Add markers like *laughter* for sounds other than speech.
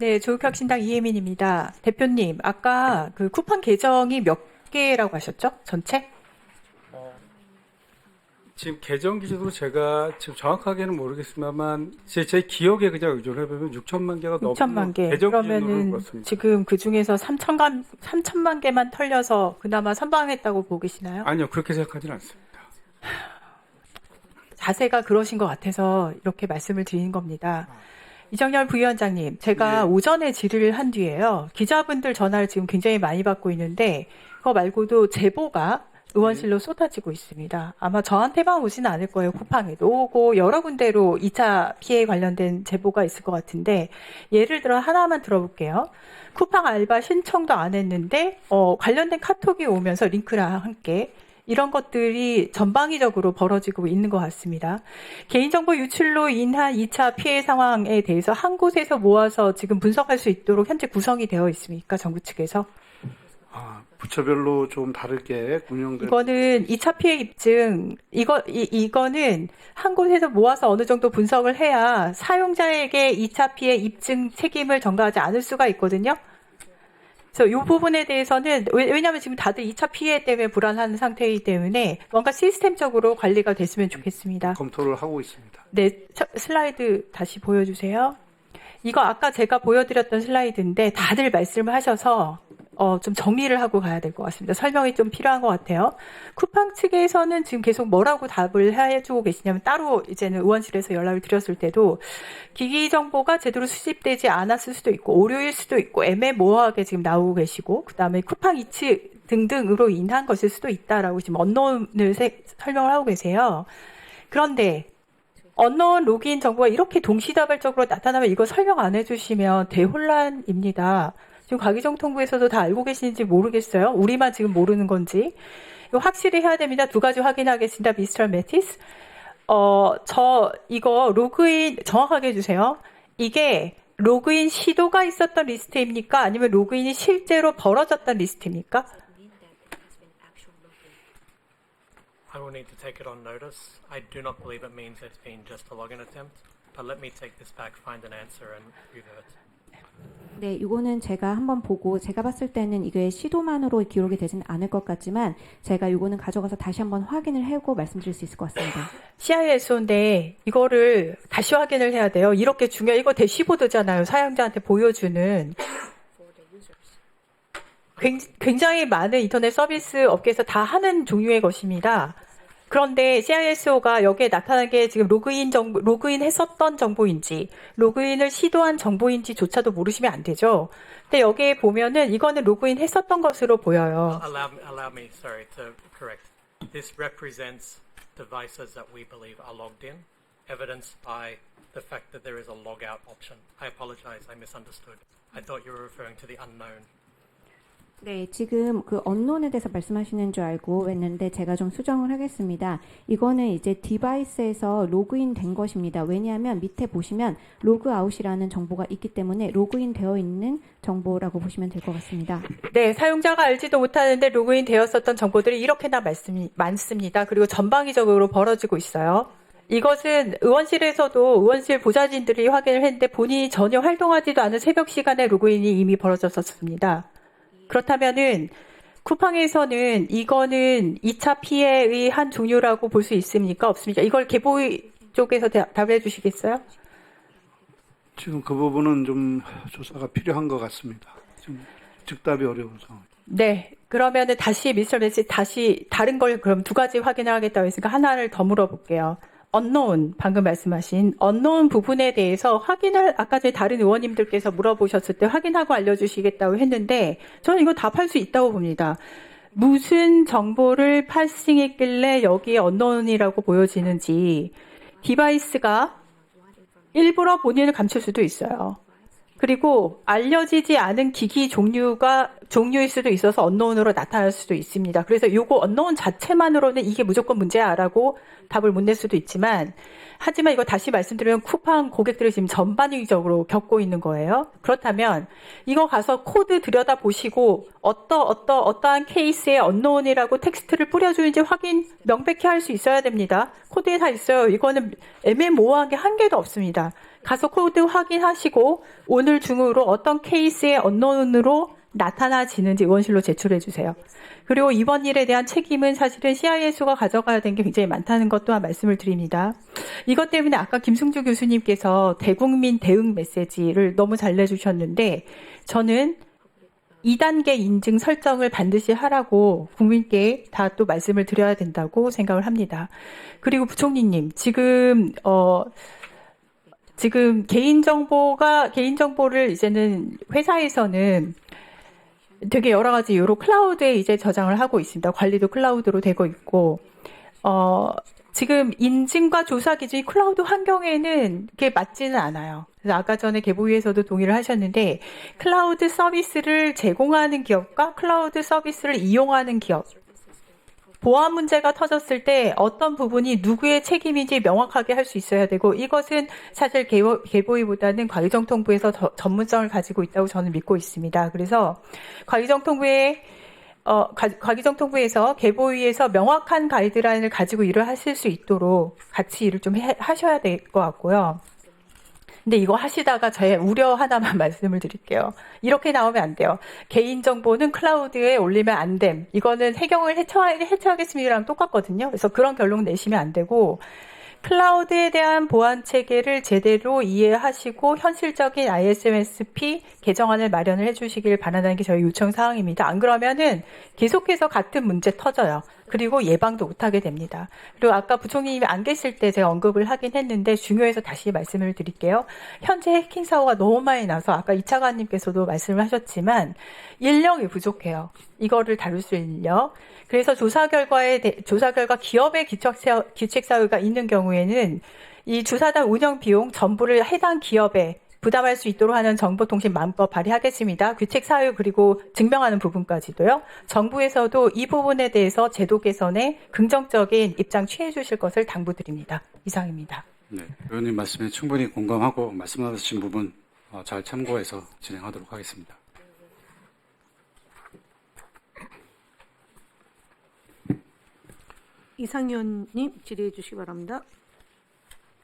네, 조국혁신당 이혜민입니다. 대표님, 아까 그 쿠팡 계정이 몇 개라고 하셨죠? 전체? 지금 계정 기준으로 제가 지금 정확하게는 모르겠습니다만 제, 제 기억에 그냥 의존해 보면 6천만 개가 넘는 6천만 개. 계정 기준으로 그러면은. 지금 그 중에서 3천만 3천만 개만 털려서 그나마 선방했다고 보고 계시나요? 아니요 그렇게 생각하지는 않습니다. 자세가 그러신 것 같아서 이렇게 말씀을 드리는 겁니다. 이정열 부위원장님, 제가 예. 오전에 질의를 한 뒤에요. 기자분들 전화를 지금 굉장히 많이 받고 있는데, 그거 말고도 제보가 의원실로 쏟아지고 있습니다. 아마 저한테만 오지는 않을 거예요. 쿠팡에도 오고 여러 군데로 2차 피해 관련된 제보가 있을 것 같은데 예를 들어 하나만 들어볼게요. 쿠팡 알바 신청도 안 했는데 어, 관련된 카톡이 오면서 링크랑 함께 이런 것들이 전방위적으로 벌어지고 있는 것 같습니다. 개인정보 유출로 인한 2차 피해 상황에 대해서 한 곳에서 모아서 지금 분석할 수 있도록 현재 구성이 되어 있습니까? 정부 측에서? 아, 부처별로 좀 다르게 운영될 이거는 2차 피해 입증, 이거, 이, 이거는 한 곳에서 모아서 어느 정도 분석을 해야 사용자에게 2차 피해 입증 책임을 전가하지 않을 수가 있거든요. 그래서 이 부분에 대해서는, 왜- 왜냐하면 지금 다들 2차 피해 때문에 불안한 상태이기 때문에 뭔가 시스템적으로 관리가 됐으면 좋겠습니다. 검토를 하고 있습니다. 네, 첫 슬라이드 다시 보여주세요. 이거 아까 제가 보여드렸던 슬라이드인데 다들 말씀을 하셔서 어, 좀 정리를 하고 가야 될 것 같습니다. 설명이 좀 필요한 것 같아요. 쿠팡 측에서는 지금 계속 뭐라고 답을 해주고 계시냐면 따로 이제는 의원실에서 연락을 드렸을 때도 기기 정보가 제대로 수집되지 않았을 수도 있고 오류일 수도 있고 애매모호하게 지금 나오고 계시고 그다음에 쿠팡 이츠 등등으로 인한 것일 수도 있다라고 지금 언론을 세- 설명을 하고 계세요. 그런데 언론 로그인 정보가 이렇게 동시다발적으로 나타나면 이거 설명 안 해주시면 대혼란입니다. 지금 과기정통부에서도 다 알고 계시는지 모르겠어요. 우리만 지금 모르는 건지. 이거 확실히 해야 됩니다. 두 가지 확인하겠습니다. 미스터 매티스. 어, 저 이거 로그인 정확하게 해주세요. 이게 로그인 시도가 있었던 리스트입니까? 아니면 로그인이 실제로 벌어졌던 리스트입니까? I will need to take it on notice. I do not believe it means it's been just a login attempt, but let me take this back, find an answer, and revert. 네, 이거는 제가 한번 보고 제가 봤을 때는 이게 시도만으로 기록이 되지는 않을 것 같지만 제가 이거는 가져가서 다시 한번 확인을 하고 말씀드릴 수 있을 것 같습니다. CISO인데 이거를 다시 확인을 해야 돼요. 이렇게 중요 이거 대시보드잖아요. 사용자한테 보여주는 굉- 굉장히 많은 인터넷 서비스 업계에서 다 하는 종류의 것입니다. 그런데 CISO가 여기에 나타난 게 지금 로그인 정보, 로그인 했었던 정보인지, 로그인을 시도한 정보인지조차도 모르시면 안 되죠. 근데 여기에 보면은 이거는 로그인 했었던 것으로 보여요. Allow, allow me, sorry, to correct. This represents devices that we believe are logged in, evidenced by the fact that there is a log out option. I apologize, I misunderstood. I thought you were referring to the unknown. 네, 지금 그 언론에 대해서 말씀하시는 줄 알고 했는데 제가 좀 수정을 하겠습니다. 이거는 이제 디바이스에서 로그인 된 것입니다. 왜냐하면 밑에 보시면 로그아웃이라는 정보가 있기 때문에 로그인 되어 있는 정보라고 보시면 될 것 같습니다. 네, 사용자가 알지도 못하는데 로그인 되었었던 정보들이 이렇게나 말씀이 많습니다. 그리고 전방위적으로 벌어지고 있어요. 이것은 의원실에서도 의원실 보좌진들이 확인을 했는데 본인이 전혀 활동하지도 않은 새벽 시간에 로그인이 이미 벌어졌었습니다. 그렇다면은 쿠팡에서는 이거는 2차 피해의 한 종류라고 볼 수 있습니까? 없습니까? 이걸 개보이 쪽에서 대- 답해 주시겠어요? 지금 그 부분은 좀 조사가 필요한 것 같습니다. 지금 즉답이 어려운 상황. 네. 그러면은 다시 미스터 메시 다시 다른 걸 그럼 두 가지 확인을 하겠다고 했으니까 하나를 더 물어볼게요. 언노운 방금 말씀하신 언노운 부분에 대해서 확인을 아까 전에 다른 의원님들께서 물어보셨을 때 확인하고 알려주시겠다고 했는데 저는 이거 답할 수 있다고 봅니다. 무슨 정보를 파싱했길래 여기에 언노운이라고 보여지는지 디바이스가 일부러 본인을 감출 수도 있어요. 그리고 알려지지 않은 기기 종류가 종류일 수도 있어서 언노운으로 나타날 수도 있습니다. 그래서 요거 언노운 자체만으로는 이게 무조건 문제야라고 답을 못 낼 수도 있지만 하지만 이거 다시 말씀드리면 쿠팡 고객들이 지금 전반적으로 겪고 있는 거예요. 그렇다면 이거 가서 코드 들여다 보시고 어떠 어떠 어떠한 케이스에 언노운이라고 텍스트를 뿌려주는지 확인 명백히 할 수 있어야 됩니다. 코드에 다 있어요. 이거는 애매모호한 게 한 개도 없습니다. 가서 코드 확인하시고 오늘 중으로 어떤 케이스의 언론으로 나타나지는지 의원실로 제출해 주세요. 그리고 이번 일에 대한 책임은 사실은 CIS가 가져가야 되는 게 굉장히 많다는 것 또한 말씀을 드립니다. 이것 때문에 아까 김승주 교수님께서 대국민 대응 메시지를 너무 잘 내주셨는데 저는 2단계 인증 설정을 반드시 하라고 국민께 다 또 말씀을 드려야 된다고 생각을 합니다. 그리고 부총리님, 지금, 어, 지금 개인정보가, 개인정보를 이제는 회사에서는 되게 여러 가지 이유로 클라우드에 이제 저장을 하고 있습니다. 관리도 클라우드로 되고 있고, 어, 지금 인증과 조사 기준이 클라우드 환경에는 그게 맞지는 않아요. 그래서 아까 전에 개보위에서도 동의를 하셨는데, 클라우드 서비스를 제공하는 기업과 클라우드 서비스를 이용하는 기업, 보안 문제가 터졌을 때 어떤 부분이 누구의 책임인지 명확하게 할 수 있어야 되고 이것은 사실 개보, 개보위보다는 과기정통부에서 더- 전문성을 가지고 있다고 저는 믿고 있습니다. 그래서 과기정통부의 어, 가- 과기정통부에서 개보위에서 명확한 가이드라인을 가지고 일을 하실 수 있도록 같이 일을 좀 해- 하셔야 될 것 같고요. 근데 이거 하시다가 저의 우려 하나만 *laughs* 말씀을 드릴게요. 이렇게 나오면 안 돼요. 개인정보는 클라우드에 올리면 안 됨. 이거는 해경을 해처, 해처하겠습니다랑 똑같거든요. 그래서 그런 결론 내시면 안 되고, 클라우드에 대한 보안 체계를 제대로 이해하시고 현실적인 ISMSP 개정안을 마련을 해주시길 바라는 게 저희 요청 사항입니다. 안 그러면은 계속해서 같은 문제 터져요. 그리고 예방도 못하게 됩니다. 그리고 아까 부총리님이 안 계실 때 제가 언급을 하긴 했는데 중요해서 다시 말씀을 드릴게요. 현재 해킹 사고가 너무 많이 나서 아까 이차관님께서도 말씀을 하셨지만 인력이 부족해요. 이거를 다룰 수 있는 인력. 그래서 조사 결과에 대- 조사 결과 기업의 기책 사- 기책 사유가 있는 경우에는 이 주사단 운영 비용 전부를 해당 기업에 부담할 수 있도록 하는 정보통신망법 발의하겠습니다. 규책 사유 그리고 증명하는 부분까지도요. 정부에서도 이 부분에 대해서 제도 개선에 긍정적인 입장 취해 주실 것을 당부드립니다. 이상입니다. 네, 의원님 말씀에 충분히 공감하고 말씀하신 부분 어, 잘 참고해서 진행하도록 하겠습니다. 이상현님 질의해 주시기 바랍니다.